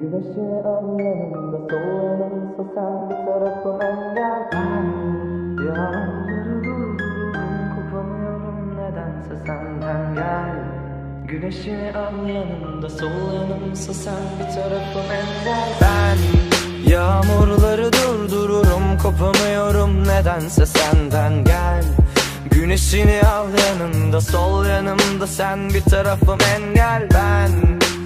Güneşi al yanımda sol yanımsa sen bir tarafım engel Ben yağmurları durdururum kopamıyorum nedense senden gel Güneşi al yanımda sol yanımsa sen bir tarafım engel Ben yağmurları durdururum kopamıyorum nedense senden gel Güneşini al yanımda sol yanımda sen bir tarafım engel ben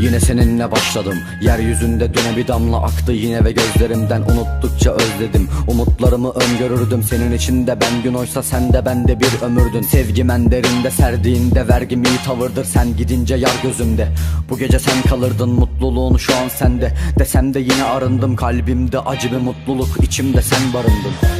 Yine seninle başladım. Yeryüzünde düne bir damla aktı yine ve gözlerimden Unuttukça özledim. Umutlarımı öngörürdüm Senin içinde. Ben gün oysa sen de ben de bir ömürdün. Sevgim en derinde serdiğinde vergim iyi tavırdır? Sen gidince yar gözümde. Bu gece sen kalırdın mutluluğun şu an sende. Desem de yine arındım kalbimde acı bir mutluluk içimde sen barındın